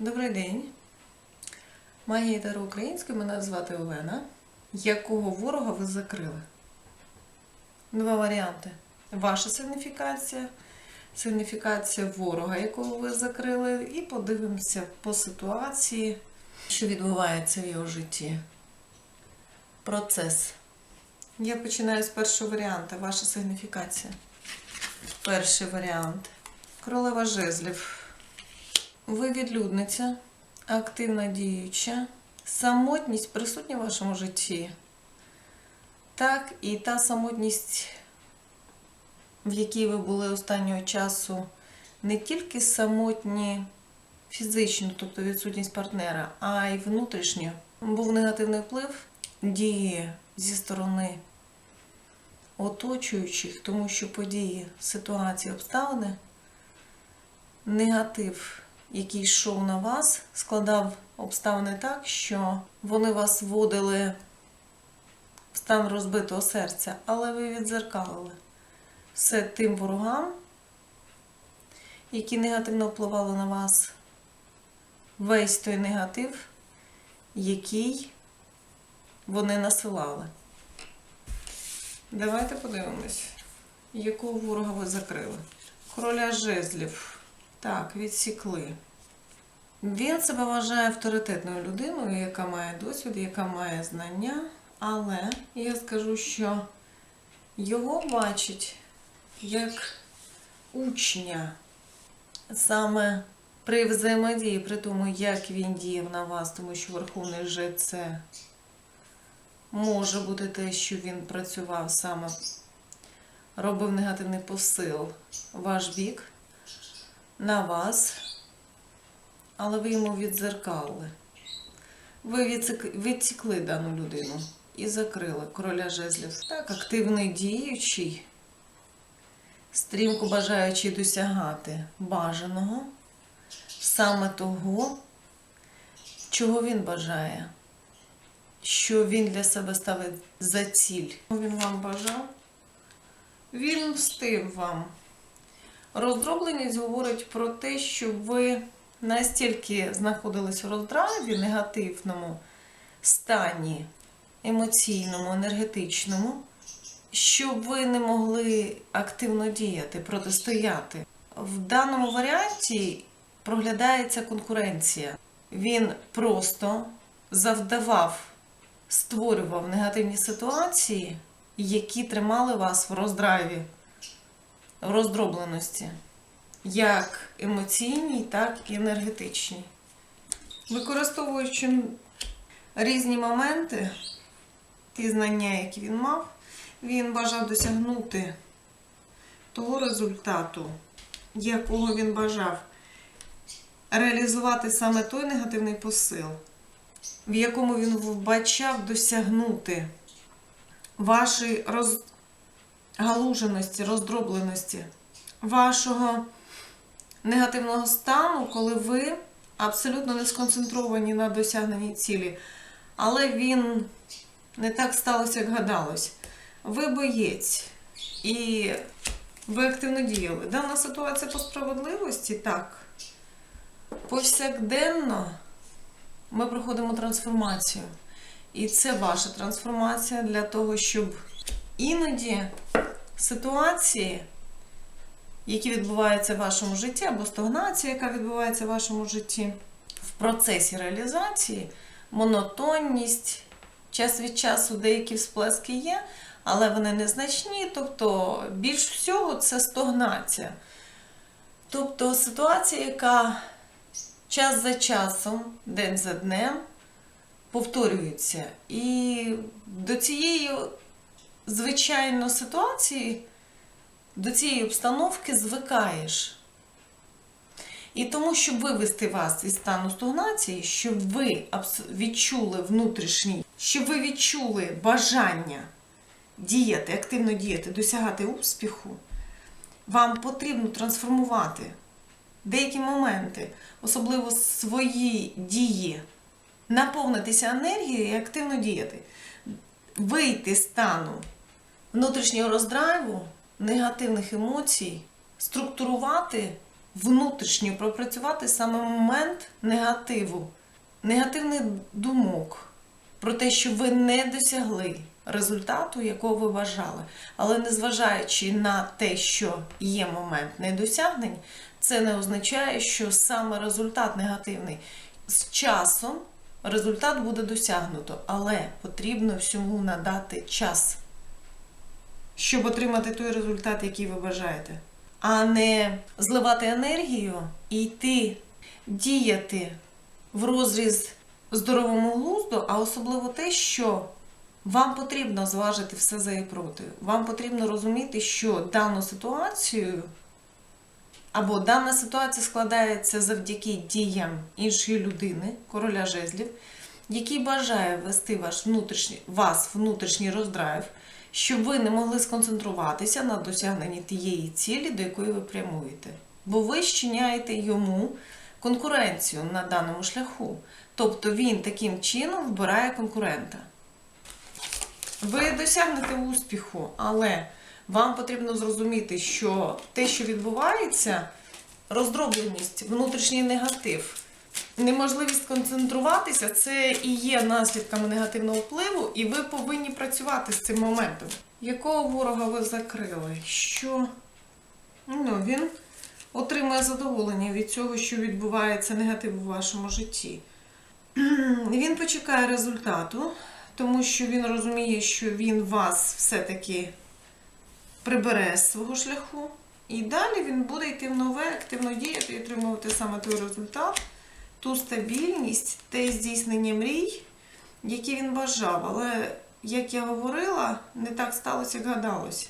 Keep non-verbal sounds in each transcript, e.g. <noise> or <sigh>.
Добрий день. Магія Таро Української мене звати Олена. Якого ворога ви закрили? Два варіанти. Ваша сигніфікація, сигніфікація ворога, якого ви закрили, і подивимося по ситуації, що відбувається в його житті. Процес. Я починаю з першого варіанту. Ваша сигніфікація. Перший варіант. Королева жезлів. Ви відлюдниця, активна діюча, самотність присутня в вашому житті. Так, і та самотність, в якій ви були останнього часу, не тільки самотні фізично, тобто відсутність партнера, а й внутрішньо. Був негативний вплив дії зі сторони оточуючих, тому що події, ситуації, обставини, негатив який йшов на вас, складав обставини так, що вони вас вводили в стан розбитого серця, але ви відзеркалили все тим ворогам, які негативно впливали на вас, весь той негатив, який вони насилали. Давайте подивимось, якого ворога ви закрили. Короля жезлів. Так, відсікли. Він себе вважає авторитетною людиною, яка має досвід, яка має знання, але я скажу, що його бачить як учня саме при взаємодії, при тому, як він діяв на вас, тому що Верховний Ж це може бути те, що він працював саме, робив негативний посил ваш бік на вас, але ви йому відзеркали. Ви відсікли дану людину і закрили короля жезлів. Так, активний діючий, стрімко бажаючий досягати бажаного, саме того, чого він бажає, що він для себе ставить за ціль. Він вам бажав, він мстив вам. Роздробленість говорить про те, що ви настільки знаходились у роздраві, негативному стані, емоційному, енергетичному, що ви не могли активно діяти, протистояти. В даному варіанті проглядається конкуренція. Він просто завдавав, створював негативні ситуації, які тримали вас в роздраві в роздробленості, як емоційній, так і енергетичній. Використовуючи різні моменти, ті знання, які він мав, він бажав досягнути того результату, якого він бажав реалізувати саме той негативний посил, в якому він вбачав досягнути вашої роз галуженості, роздробленості, вашого негативного стану, коли ви абсолютно не сконцентровані на досягненні цілі. Але він не так сталося, як гадалось. Ви боєць і ви активно діяли. Дана ситуація по справедливості так. Повсякденно ми проходимо трансформацію. І це ваша трансформація для того, щоб іноді ситуації, які відбуваються в вашому житті, або стагнація, яка відбувається в вашому житті, в процесі реалізації, монотонність, час від часу деякі всплески є, але вони незначні, тобто більш всього це стагнація. Тобто ситуація, яка час за часом, день за днем повторюється. І до цієї звичайно ситуації, до цієї обстановки звикаєш. І тому, щоб вивести вас із стану стагнації, щоб ви відчули внутрішній, щоб ви відчули бажання діяти, активно діяти, досягати успіху, вам потрібно трансформувати деякі моменти, особливо свої дії, наповнитися енергією і активно діяти, вийти з стану внутрішнього роздрайву, негативних емоцій, структурувати внутрішньо пропрацювати саме момент негативу, негативних думок про те, що ви не досягли результату, якого ви бажали. Але незважаючи на те, що є момент недосягнень, це не означає, що саме результат негативний. З часом результат буде досягнуто, але потрібно всьому надати час, щоб отримати той результат, який ви бажаєте, а не зливати енергію і йти діяти в розріз здоровому глузду, а особливо те, що вам потрібно зважити все за і проти. Вам потрібно розуміти, що дану ситуацію або дана ситуація складається завдяки діям іншої людини, короля жезлів, який бажає ввести ваш внутрішній, вас внутрішній роздрайв, щоб ви не могли сконцентруватися на досягненні тієї цілі, до якої ви прямуєте. Бо ви щиняєте йому конкуренцію на даному шляху. Тобто він таким чином вбирає конкурента. Ви досягнете успіху, але вам потрібно зрозуміти, що те, що відбувається, роздробленість, внутрішній негатив, неможливість концентруватися, це і є наслідками негативного впливу, і ви повинні працювати з цим моментом. Якого ворога ви закрили? Що ну, він отримує задоволення від цього, що відбувається негатив у вашому житті. <clears throat> Він почекає результату, тому що він розуміє, що він вас все-таки прибере з свого шляху. І далі він буде йти в нове, активно діяти і отримувати саме той результат, ту стабільність, те здійснення мрій, які він бажав. Але, як я говорила, не так сталося, як гадалося.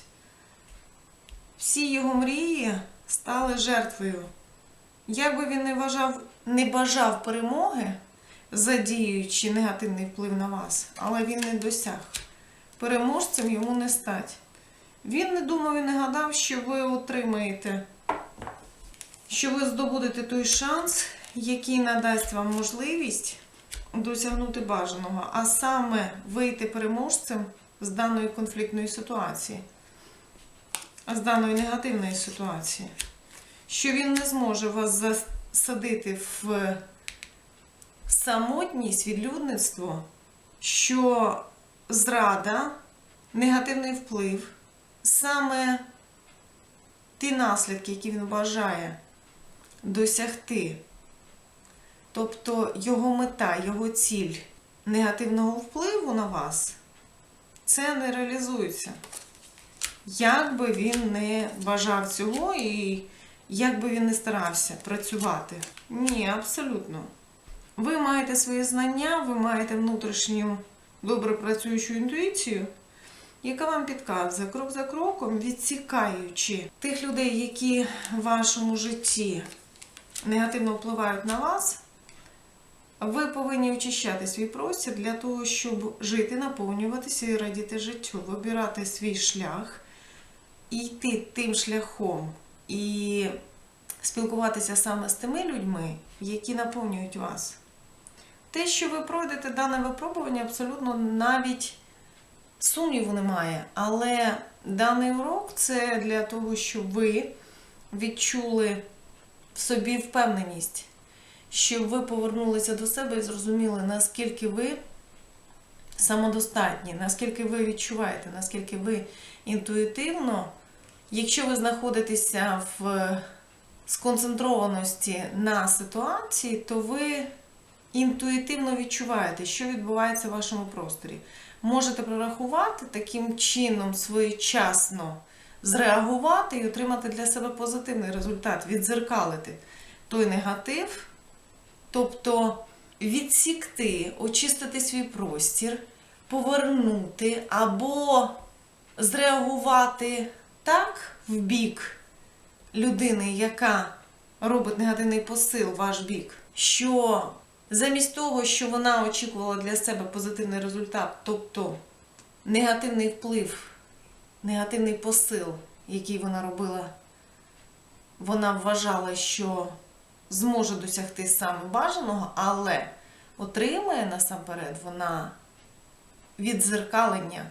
Всі його мрії стали жертвою. Як би він не вважав, не бажав перемоги, задіюючи негативний вплив на вас, але він не досяг. Переможцем йому не стать. Він не думав і не гадав, що ви отримаєте, що ви здобудете той шанс, який надасть вам можливість досягнути бажаного, а саме вийти переможцем з даної конфліктної ситуації, з даної негативної ситуації, що він не зможе вас засадити в самотність, відлюдництво, що зрада, негативний вплив, саме ті наслідки, які він бажає досягти, тобто його мета, його ціль негативного впливу на вас, це не реалізується. Як би він не бажав цього і як би він не старався працювати. Ні, абсолютно. Ви маєте свої знання, ви маєте внутрішню добре працюючу інтуїцію, яка вам підказує крок за кроком, відсікаючи тих людей, які в вашому житті негативно впливають на вас. Ви повинні очищати свій простір для того, щоб жити, наповнюватися і радіти життю, вибирати свій шлях і йти тим шляхом, і спілкуватися саме з тими людьми, які наповнюють вас. Те, що ви пройдете дане випробування, абсолютно навіть сумніву немає. Але даний урок це для того, щоб ви відчули в собі впевненість, щоб ви повернулися до себе і зрозуміли, наскільки ви самодостатні, наскільки ви відчуваєте, наскільки ви інтуїтивно, якщо ви знаходитеся в сконцентрованості на ситуації, то ви інтуїтивно відчуваєте, що відбувається в вашому просторі. Можете прорахувати таким чином своєчасно зреагувати і отримати для себе позитивний результат, відзеркалити той негатив, тобто відсікти, очистити свій простір, повернути або зреагувати так в бік людини, яка робить негативний посил в ваш бік, що замість того, що вона очікувала для себе позитивний результат, тобто негативний вплив, негативний посил, який вона робила, вона вважала, що зможе досягти саме бажаного, але отримає насамперед вона відзеркалення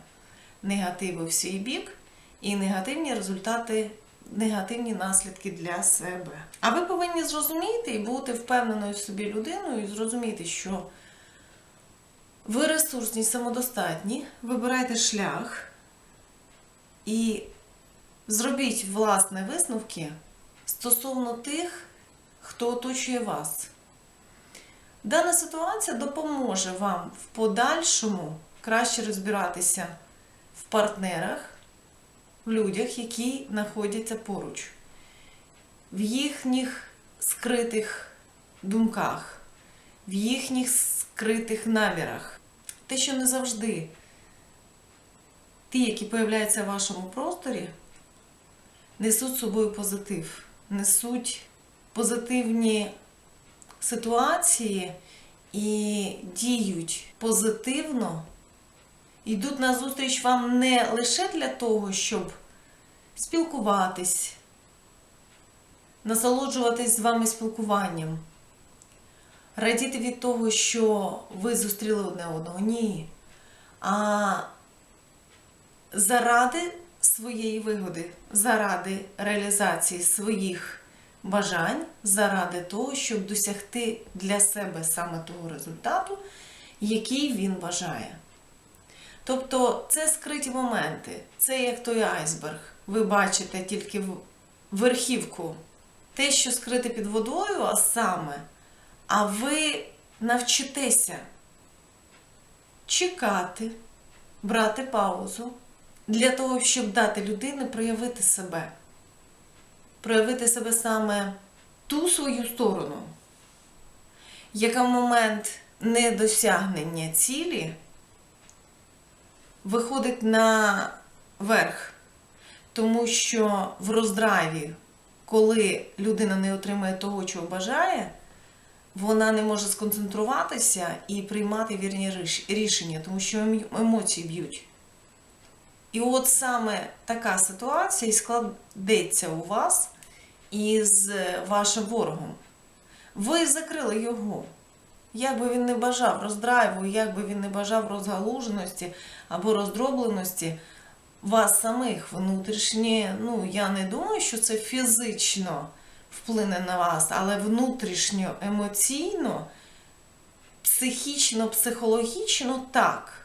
негативу в свій бік і негативні результати негативні наслідки для себе. А ви повинні зрозуміти і бути впевненою в собі людиною, і зрозуміти, що ви ресурсні, самодостатні, вибирайте шлях і зробіть власні висновки стосовно тих, хто оточує вас. Дана ситуація допоможе вам в подальшому краще розбиратися в партнерах, в людях, які знаходяться поруч, в їхніх скритих думках, в їхніх скритих намірах. Те, що не завжди ті, які появляються в вашому просторі, несуть з собою позитив, несуть позитивні ситуації і діють позитивно, йдуть на зустріч вам не лише для того, щоб спілкуватись, насолоджуватись з вами спілкуванням, радіти від того, що ви зустріли одне одного. Ні. А заради своєї вигоди, заради реалізації своїх бажань, заради того, щоб досягти для себе саме того результату, який він бажає. Тобто це скриті моменти, це як той айсберг. Ви бачите тільки верхівку, те, що скрите під водою, а саме, а ви навчитеся чекати, брати паузу для того, щоб дати людині проявити себе. Проявити себе саме ту свою сторону, яка в момент недосягнення цілі виходить на верх. Тому що в роздраві, коли людина не отримує того, чого бажає, вона не може сконцентруватися і приймати вірні рішення, тому що ем- емоції б'ють. І от саме така ситуація і складеться у вас із вашим ворогом. Ви закрили його. Як би він не бажав роздрайву, як би він не бажав розгалуженості або роздробленості, вас самих внутрішнє, ну я не думаю, що це фізично вплине на вас, але внутрішньо, емоційно, психічно, психологічно так.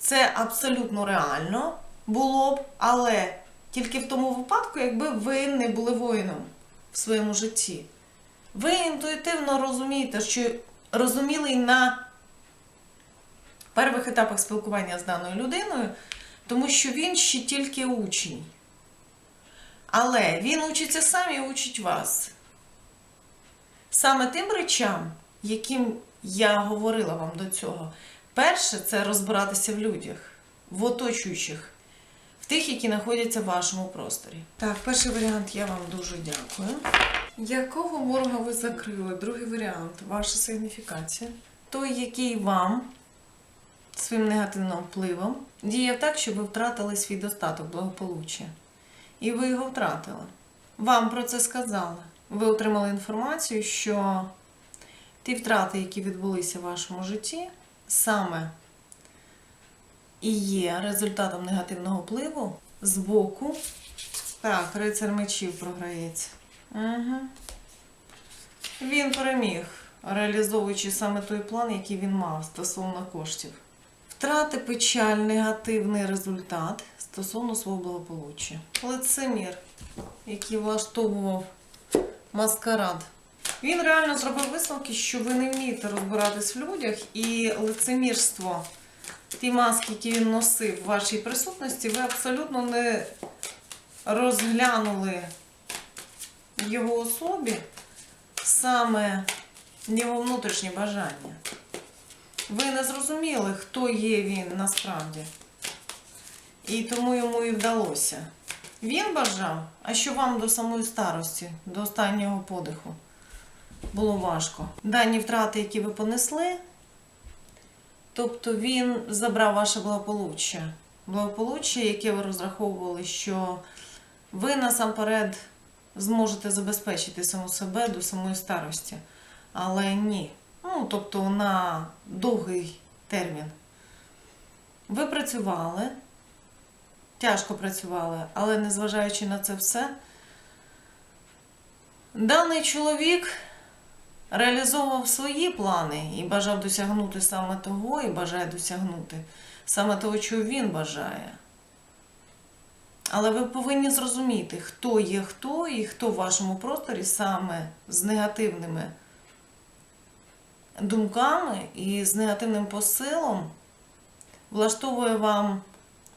Це абсолютно реально було б, але тільки в тому випадку, якби ви не були воїном в своєму житті. Ви інтуїтивно розумієте, що розуміли на перших етапах спілкування з даною людиною, тому що він ще тільки учень. Але він учиться сам і учить вас. Саме тим речам, яким я говорила вам до цього, перше це розбиратися в людях, в оточуючих, в тих, які знаходяться в вашому просторі. Так, перший варіант я вам дуже дякую. Якого ворога ви закрили? Другий варіант ваша сигніфікація. Той, який вам своїм негативним впливом діяв так, щоб ви втратили свій достаток, благополуччя. І ви його втратили. Вам про це сказали. Ви отримали інформацію, що ті втрати, які відбулися в вашому житті, саме і є результатом негативного впливу з боку. Так, рицар мечів програється. Угу. Він переміг, реалізовуючи саме той план, який він мав стосовно коштів. Втрати печаль, негативний результат стосовно свого благополуччя. Лицемір, який влаштовував маскарад. Він реально зробив висновки, що ви не вмієте розбиратись в людях, і лицемірство, ті маски, які він носив в вашій присутності, ви абсолютно не розглянули його особі саме його внутрішнє бажання. Ви не зрозуміли, хто є він насправді. І тому йому і вдалося. Він бажав, а що вам до самої старості, до останнього подиху було важко. Дані втрати, які ви понесли, тобто він забрав ваше благополуччя. Благополуччя, яке ви розраховували, що ви насамперед зможете забезпечити саму себе до самої старості. Але ні. Ну, тобто на довгий термін. Ви працювали, тяжко працювали, але незважаючи на це все, даний чоловік реалізовував свої плани і бажав досягнути саме того, і бажає досягнути саме того, чого він бажає. Але ви повинні зрозуміти, хто є хто і хто в вашому просторі саме з негативними думками і з негативним посилом влаштовує вам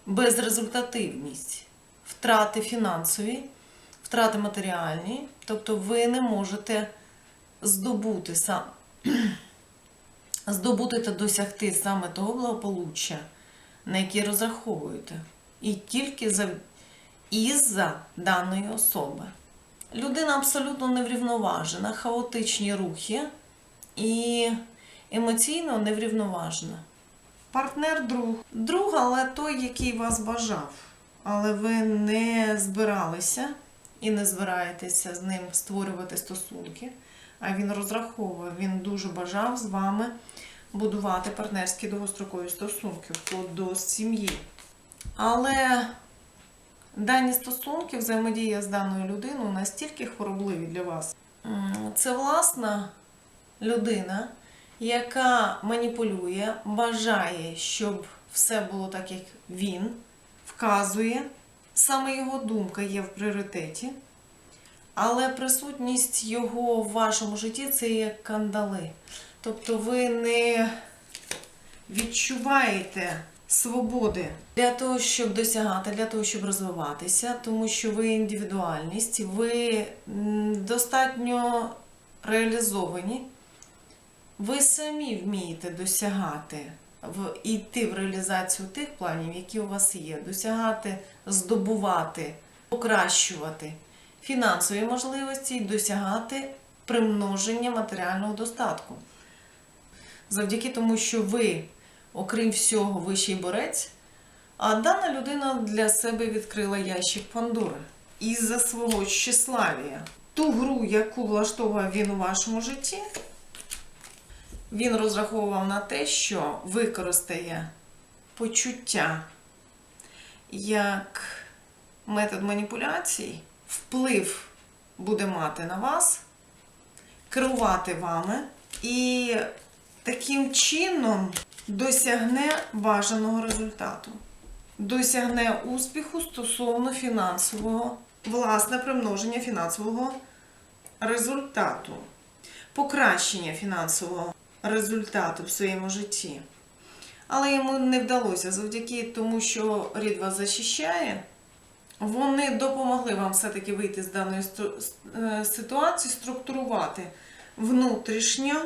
безрезультативність, втрати фінансові, втрати матеріальні, тобто ви не можете здобути сам, <clears throat> здобути та досягти саме того благополуччя, на яке розраховуєте. І тільки за, із-за даної особи. Людина абсолютно неврівноважена, хаотичні рухи і емоційно неврівноважена. Партнер друг. Друг, але той, який вас бажав. Але ви не збиралися і не збираєтеся з ним створювати стосунки. А він розраховує, він дуже бажав з вами будувати партнерські довгострокові стосунки, вплоть до сім'ї. Але дані стосунки, взаємодія з даною людиною настільки хворобливі для вас. Це власна людина, яка маніпулює, бажає, щоб все було так, як він вказує. Саме його думка є в пріоритеті. Але присутність його в вашому житті це як кандали. Тобто ви не відчуваєте свободи для того, щоб досягати, для того, щоб розвиватися, тому що ви індивідуальність, ви достатньо реалізовані, ви самі вмієте досягати, в, йти в реалізацію тих планів, які у вас є, досягати, здобувати, покращувати фінансові можливості і досягати примноження матеріального достатку. Завдяки тому, що ви, окрім всього, ви ще й борець, а дана людина для себе відкрила ящик Пандори із-за свого щеславія. Ту гру, яку влаштовує він у вашому житті, він розраховував на те, що використає почуття як метод маніпуляцій, вплив буде мати на вас, керувати вами і таким чином досягне бажаного результату, досягне успіху стосовно фінансового, власне примноження фінансового результату, покращення фінансового результату в своєму житті. Але йому не вдалося завдяки тому, що рід вас захищає. Вони допомогли вам все-таки вийти з даної е, ситуації, структурувати внутрішньо,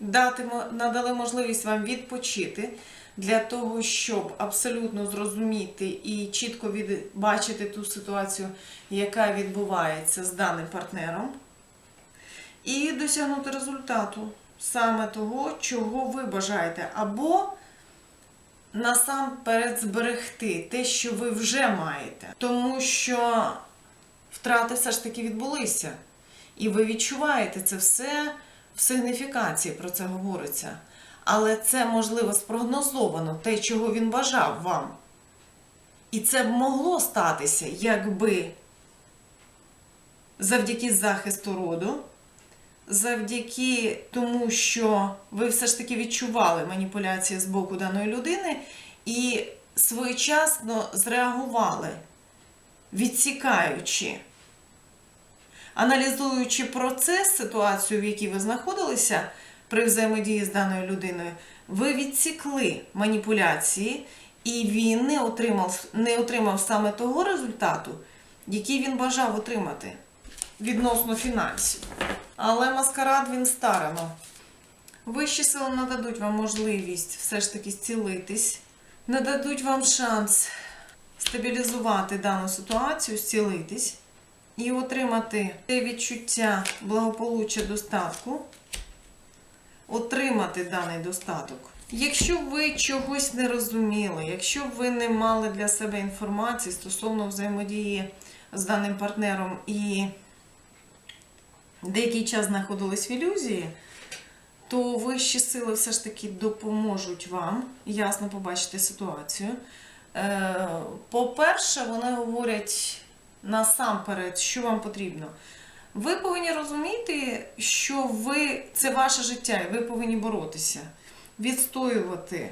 дати, надали можливість вам відпочити для того, щоб абсолютно зрозуміти і чітко бачити ту ситуацію, яка відбувається з даним партнером, і досягнути результату саме того, чого ви бажаєте, або насамперед зберегти те, що ви вже маєте. Тому що втрати все ж таки відбулися. І ви відчуваєте це все в сигніфікації, про це говориться. Але це можливо спрогнозовано, те, чого він бажав вам. І це б могло статися, якби завдяки захисту роду, завдяки тому, що ви все ж таки відчували маніпуляції з боку даної людини і своєчасно зреагували, відсікаючи, аналізуючи процес, ситуацію, в якій ви знаходилися при взаємодії з даною людиною, ви відсікли маніпуляції, і він не отримав, не отримав саме того результату, який він бажав отримати відносно фінансів. Але маскарад він старано. Вищі сили нададуть вам можливість все ж таки зцілитись, нададуть вам шанс стабілізувати дану ситуацію, зцілитись і отримати те відчуття благополуччя достатку, отримати даний достаток. Якщо ви чогось не розуміли, якщо ви не мали для себе інформації стосовно взаємодії з даним партнером і деякий час знаходились в ілюзії, то вищі сили все ж таки допоможуть вам ясно побачити ситуацію, Е, По-перше, вони говорять насамперед, що вам потрібно. Ви повинні розуміти, що ви це ваше життя, і ви повинні боротися, відстоювати,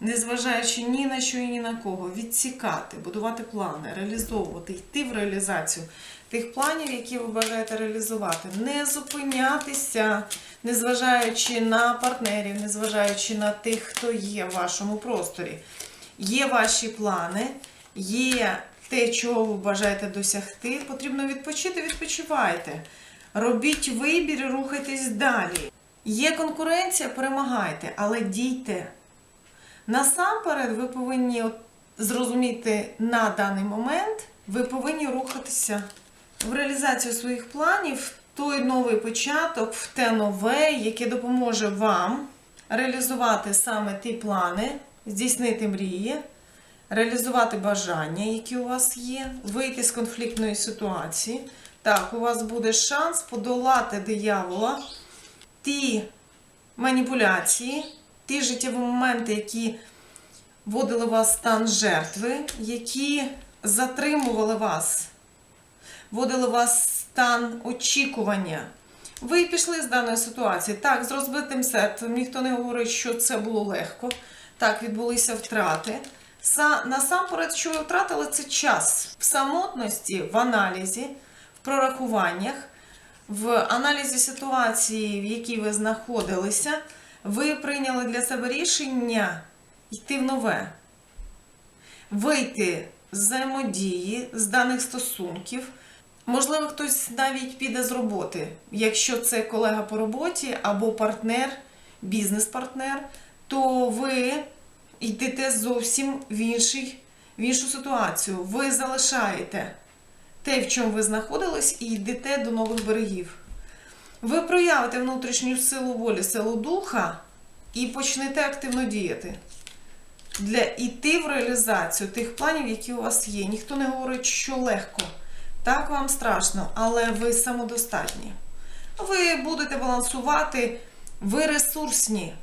незважаючи ні на що і ні на кого, відсікати, будувати плани, реалізовувати, йти в реалізацію тих планів, які ви бажаєте реалізувати, не зупинятися, незважаючи на партнерів, незважаючи на тих, хто є в вашому просторі. Є ваші плани, є те, чого ви бажаєте досягти. Потрібно відпочити, відпочивайте. Робіть вибір і рухайтесь далі. Є конкуренція, перемагайте, але дійте. Насамперед, ви повинні зрозуміти на даний момент, ви повинні рухатися в реалізацію своїх планів, той новий початок, в те нове, яке допоможе вам реалізувати саме ті плани, здійснити мрії, реалізувати бажання, які у вас є, вийти з конфліктної ситуації. Так, у вас буде шанс подолати диявола, ті маніпуляції, ті життєві моменти, які вводили вас в стан жертви, які затримували вас, вводили вас в стан очікування. Ви пішли з даної ситуації. Так, з розбитим серцем. Ніхто не говорить, що це було легко. Так, відбулися втрати. Насамперед, що ви втратили, це час в самотності, в аналізі, в прорахуваннях, в аналізі ситуації, в якій ви знаходилися, ви прийняли для себе рішення йти в нове, вийти з взаємодії, з даних стосунків. Можливо, хтось навіть піде з роботи, якщо це колега по роботі або партнер, бізнес-партнер, то ви йдете зовсім в, інший, в іншу ситуацію. Ви залишаєте те, в чому ви знаходились, і йдете до нових берегів. Ви проявите внутрішню силу волі, силу духа і почнете активно діяти. Для йти в реалізацію тих планів, які у вас є. Ніхто не говорить, що легко. Так вам страшно, але ви самодостатні. Ви будете балансувати, ви ресурсні.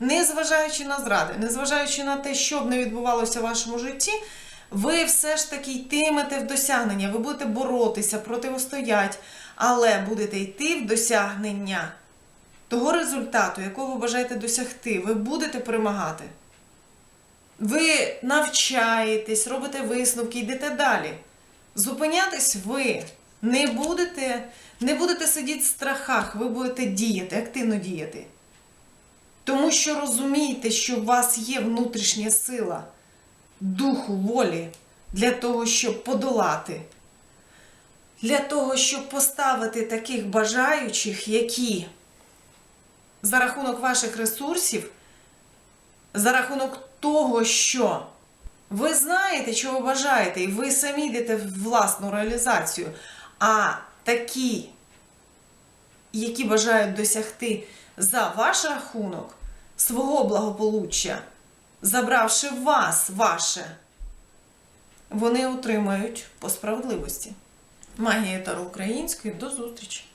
Незважаючи на зради, незважаючи на те, що б не відбувалося в вашому житті, ви все ж таки йтимете в досягнення, ви будете боротися, протистоять, але будете йти в досягнення того результату, якого ви бажаєте досягти. Ви будете перемагати. Ви навчаєтесь, робите висновки, йдете далі. Зупинятись ви не будете, не будете сидіти в страхах, ви будете діяти, активно діяти. Тому що розумієте, що у вас є внутрішня сила духу, волі для того, щоб подолати, для того, щоб поставити таких бажаючих, які за рахунок ваших ресурсів, за рахунок того, що ви знаєте, чого бажаєте, і ви самі йдете в власну реалізацію. А такі, які бажають досягти за ваш рахунок свого благополуччя, забравши вас, ваше, вони отримають по справедливості. Магія Таро української. До зустрічі!